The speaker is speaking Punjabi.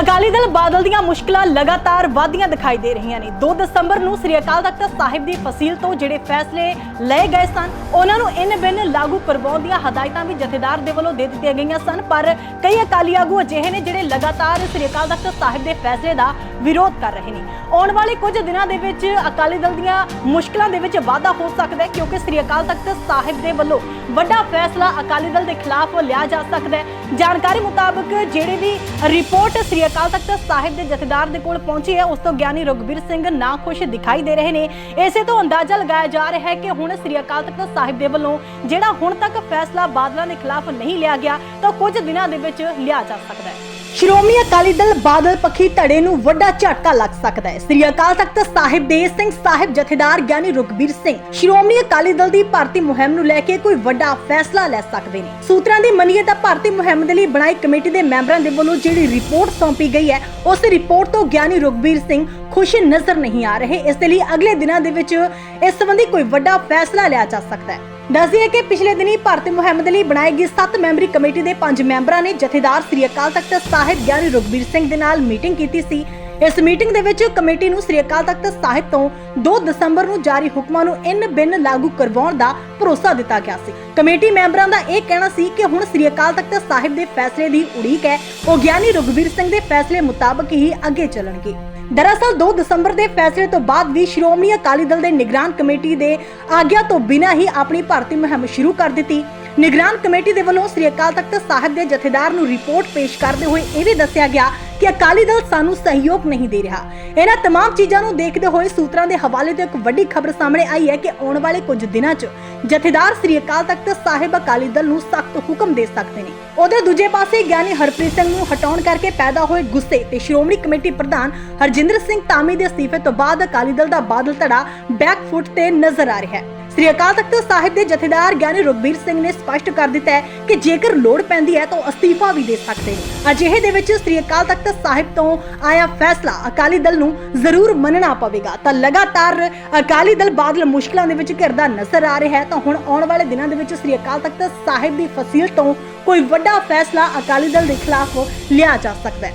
ਅਕਾਲੀ ਦਲ ਬਾਦਲ ਦੀਆਂ ਮੁਸ਼ਕਲਾਂ ਲਗਾਤਾਰ ਵਧਦੀਆਂ ਦਿਖਾਈ ਦੇ ਰਹੀਆਂ ਨੇ। 2 ਦਸੰਬਰ ਨੂੰ ਸ੍ਰੀ ਅਕਾਲ ਤਖਤ ਸਾਹਿਬ ਦੀ ਫਸੀਲ ਤੋਂ ਜਿਹੜੇ ਫੈਸਲੇ ਲਏ ਗਏ ਸਨ, ਉਹਨਾਂ ਨੂੰ ਇਨ ਬਿਨ ਲਾਗੂ ਕਰਵਾਉਣ ਦੀਆਂ ਹਦਾਇਤਾਂ ਵੀ ਜਥੇਦਾਰ ਦੇ ਵੱਲੋਂ ਦੇ ਦਿੱਤੀਆਂ ਗਈਆਂ ਸਨ, ਪਰ ਕਈ ਅਕਾਲੀ ਆਗੂ ਅਜਿਹੇ ਨੇ ਜਿਹੜੇ ਲਗਾਤਾਰ ਸ੍ਰੀ ਅਕਾਲ ਤਖਤ ਸਾਹਿਬ ਦੇ ਫੈਸਲੇ ਦਾ ਵਿਰੋਧ ਕਰ ਰਹੇ ਨੇ। ਆਉਣ ਵਾਲੇ ਕੁਝ ਦਿਨਾਂ ਦੇ ਵਿੱਚ ਅਕਾਲੀ ਦਲ ਦੀਆਂ ਮੁਸ਼ਕਲਾਂ ਦੇ ਵਿੱਚ ਵਾਧਾ ਹੋ ਸਕਦਾ ਹੈ, ਕਿਉਂਕਿ ਸ੍ਰੀ ਅਕਾਲ ਤਖਤ ਸਾਹਿਬ ਦੇ ਵੱਲੋਂ ਵੱਡਾ ਫੈਸਲਾ ਅਕਾਲੀ ਦਲ ਦੇ ਖਿਲਾਫ ਲਿਆ ਜਾ ਸਕਦਾ ਹੈ। ਜਾਣਕਾਰੀ ਮੁਤਾਬਕ ਜਿਹੜੇ ਵੀ ਰਿਪੋਰਟ ਸ੍ਰੀ ਅਕਾਲ ਤਖਤ ਸਾਹਿਬ ਦੇ ਜਥੇਦਾਰ ਦੇ ਕੋਲ ਪਹੁੰਚੀ ਹੈ, ਉਸ ਤੋਂ ਗਿਆਨੀ ਰਘਬੀਰ ਸਿੰਘ ਨਾ ਖੁਸ਼ ਦਿਖਾਈ ਦੇ ਰਹੇ ਨੇ। ਇਸੇ ਤੋਂ ਅੰਦਾਜ਼ਾ ਲਗਾਇਆ ਜਾ ਰਿਹਾ ਹੈ ਕਿ ਹੁਣ ਸ੍ਰੀ ਅਕਾਲ ਤਖਤ ਸਾਹਿਬ ਦੇ ਵੱਲੋਂ ਜਿਹੜਾ ਹੁਣ ਤੱਕ ਫੈਸਲਾ ਬਾਦਲਾਂ ਦੇ ਖਿਲਾਫ ਨਹੀਂ ਲਿਆ ਗਿਆ, ਤਾਂ ਕੁਝ ਦਿਨਾਂ ਦੇ ਵਿੱਚ ਲਿਆ ਜਾ ਸਕਦਾ ਹੈ। ਸ਼੍ਰੋਮਣੀ ਅਕਾਲੀ ਦਲ ਬਾਦਲ ਪੱਖੀ ਧੜੇ ਨੂੰ ਵੱਡਾ ਝਟਕਾ ਲੱਗ ਸਕਦਾ ਹੈ। ਸ੍ਰੀ ਅਕਾਲ ਤਖਤ ਸਾਹਿਬ ਦੇ ਸਿੰਘ ਸਾਹਿਬ ਜਥੇਦਾਰ ਗਿਆਨੀ ਰੁਕਬੀਰ ਸਿੰਘ, ਸ਼੍ਰੋਮਣੀ ਅਕਾਲੀ ਦਲ ਦੀ ਭਰਤੀ ਮੁਹਿੰਮ ਨੂੰ ਲੈ ਕੇ ਕੋਈ ਵੱਡਾ ਫੈਸਲਾ ਲੈ ਸਕਦੇ ਨੇ। ਸੂਤਰਾਂ ਦੀ ਮੰਨੀਏ ਤਾਂ ਭਰਤੀ ਮੁਹਿੰਮ ਦੇ ਲਈ ਬਣਾਈ ਕਮੇਟੀ ਦੇ ਮੈਂਬਰਾਂ ਦੇ ਵੱਲੋਂ ਜਿਹੜੀ ਰਿਪੋਰਟ ਸੌਂਪੀ ਗਈ ਹੈ, ਉਸ ਰਿਪੋਰਟ ਤੋਂ ਗਿਆਨੀ ਰੁਕਬੀਰ ਸਿੰਘ ਖੁਸ਼ ਨਜ਼ਰ ਨਹੀਂ ਆ ਰਹੇ। ਇਸ ਲਈ ਅਗਲੇ ਦਿਨਾਂ ਦੇ ਵਿੱਚ ਇਸ ਸੰਬੰਧੀ ਕੋਈ ਵੱਡਾ ਫੈਸਲਾ ਲਿਆ ਜਾ ਸਕਦਾ ਹੈ। ਦੱਸਦੀਏ ਕਿ ਪਿਛਲੇ ਦਿਨੀ ਭਾਰਤੀ ਮੁਹਿੰਮ ਦੇ ਲਈ ਬਣਾਈ ਗਈ 7 ਮੈਂਬਰੀ ਕਮੇਟੀ ਦੇ 5 ਮੈਂਬਰਾਂ ਨੇ ਜਥੇਦਾਰ ਸ੍ਰੀ ਅਕਾਲ ਤਖਤ ਸਾਹਿਬ ਗਿਆਨੀ ਰੁਕਬੀਰ ਸਿੰਘ ਦੇ ਨਾਲ ਮੀਟਿੰਗ ਕੀਤੀ ਸੀ। ਇਸ ਮੀਟਿੰਗ ਦੇ ਵਿੱਚ ਕਮੇਟੀ ਨੂੰ ਸ੍ਰੀ ਅਕਾਲ ਤਖਤ ਸਾਹਿਬ ਤੋਂ 2 ਦਸੰਬਰ ਨੂੰ ਜਾਰੀ ਹੁਕਮਾਂ ਨੂੰ ਇਨ ਬਿਨ ਲਾਗੂ ਕਰਵਾਉਣ ਦਾ ਭਰੋਸਾ ਦਿੱਤਾ ਗਿਆ ਸੀ। ਕਮੇਟੀ ਮੈਂਬਰਾਂ ਦਾ ਇਹ ਕਹਿਣਾ ਸੀ ਕਿ ਹੁਣ ਸ੍ਰੀ ਅਕਾਲ ਤਖਤ ਸਾਹਿਬ ਦੇ ਫੈਸਲੇ ਦੀ ਉਡੀਕ ਹੈ। ਉਹ ਗਿਆਨੀ ਰੁਕਬੀਰ ਸਿੰਘ ਦੇ ਫੈਸਲੇ ਮੁਤਾਬਕ ਹੀ ਅੱਗੇ ਚੱਲਣਗੇ। ਦਰਅਸਲ 2 ਦਸੰਬਰ ਦੇ ਫੈਸਲੇ ਤੋਂ ਬਾਅਦ ਵੀ ਸ਼੍ਰੋਮਣੀ ਅਕਾਲੀ ਦਲ ਦੇ ਨਿਗਰਾਨ ਕਮੇਟੀ ਦੇ ਆਗਿਆ ਤੋਂ ਬਿਨਾਂ ਹੀ ਆਪਣੀ ਭਰਤੀ ਮੁਹਿੰਮ ਸ਼ੁਰੂ ਕਰ ਦਿੱਤੀ। ਨਿਗਰਾਨ ਕਮੇਟੀ ਦੇ ਵੱਲੋਂ ਸ੍ਰੀ ਅਕਾਲ ਤਖਤ ਸਾਹਿਬ ਦੇ ਜਥੇਦਾਰ ਨੂੰ ਰਿਪੋਰਟ ਪੇਸ਼ ਕਰਦੇ ਹੋਏ ਇਹ ਵੀ ਦੱਸਿਆ ਗਿਆ ਕਿ ਅਕਾਲੀ ਦਲ ਸਾਨੂੰ ਸਹਿਯੋਗ ਨਹੀਂ ਦੇ ਰਿਹਾ ਇਹਨਾਂ तमाम ਚੀਜ਼ਾਂ ਨੂੰ ਦੇਖਦੇ ਹੋਏ ਸੂਤਰਾਂ ਦੇ ਹਵਾਲੇ ਤੋਂ ਇੱਕ ਵੱਡੀ ਖਬਰ ਸਾਹਮਣੇ ਆਈ ਹੈ ਕਿ ਆਉਣ ਵਾਲੇ ਕੁਝ ਦਿਨਾਂ 'ਚ ਜਥੇਦਾਰ ਸ੍ਰੀ ਅਕਾਲ ਤਖਤ ਸਾਹਿਬ ਅਕਾਲੀ ਦਲ ਨੂੰ ਸਖਤ ਹੁਕਮ ਦੇ ਸਕਦੇ ਨੇ ਉਹਦੇ ਦੂਜੇ ਪਾਸੇ ਗਿਆਨੀ ਹਰਪ੍ਰੀਤ ਸਿੰਘ ਨੂੰ ਹਟਾਉਣ ਕਰਕੇ ਪੈਦਾ ਹੋਏ ਗੁੱਸੇ ਤੇ ਸ਼੍ਰੋਮਣੀ ਕਮੇਟੀ ਪ੍ਰਧਾਨ ਹਰਜਿੰਦਰ ਸਿੰਘ ਧਾਮੀ ਦੇ ਅਸਤੀਫੇ ਤੋਂ ਬਾਅਦ ਅਕਾਲੀ ਦਲ ਦਾ ਬਾਦਲ ਧੜਾ ਬੈਕ ਫੁੱਟ ਤੇ ਨਜ਼ਰ ਆ ਰਿਹਾ ਹੈ ਸ੍ਰੀ ਅਕਾਲ ਤਖਤ ਸਾਹਿਬ ਦੇ ਜਥੇਦਾਰ ਗਿਆਨੀ ਰੁਕਬੀਰ ਸਿੰਘ ਨੇ ਸਪਸ਼ਟ ਕਰ ਦਿੱਤਾ ਹੈ ਕਿ ਜੇਕਰ ਲੋੜ ਪੈਂਦੀ ਹੈ ਤਾਂ ਅਸਤੀਫਾ ਵੀ ਦੇ ਸਕਦੇ ਨੇ। ਅਜਿਹੇ ਦੇ ਵਿੱਚ ਸ੍ਰੀ ਅਕਾਲ ਤਖਤ ਸਾਹਿਬ ਤੋਂ ਆਇਆ ਫੈਸਲਾ ਅਕਾਲੀ ਦਲ ਨੂੰ ਜ਼ਰੂਰ ਮੰਨਣਾ ਪਵੇਗਾ। ਤਾਂ ਲਗਾਤਾਰ ਅਕਾਲੀ ਦਲ ਬਾਦਲ ਮੁਸ਼ਕਲਾਂ ਦੇ ਵਿੱਚ ਘਿਰਦਾ ਨਜ਼ਰ ਆ ਰਿਹਾ ਹੈ। ਤਾਂ ਹੁਣ ਆਉਣ ਵਾਲੇ ਦਿਨਾਂ ਦੇ ਵਿੱਚ ਸ੍ਰੀ ਅਕਾਲ ਤਖਤ ਸਾਹਿਬ ਦੀ ਫਸੀਲ ਤੋਂ ਕੋਈ ਵੱਡਾ ਫੈਸਲਾ ਅਕਾਲੀ ਦਲ ਦੇ ਖਿਲਾਫ ਲਿਆ ਜਾ ਸਕਦਾ ਹੈ।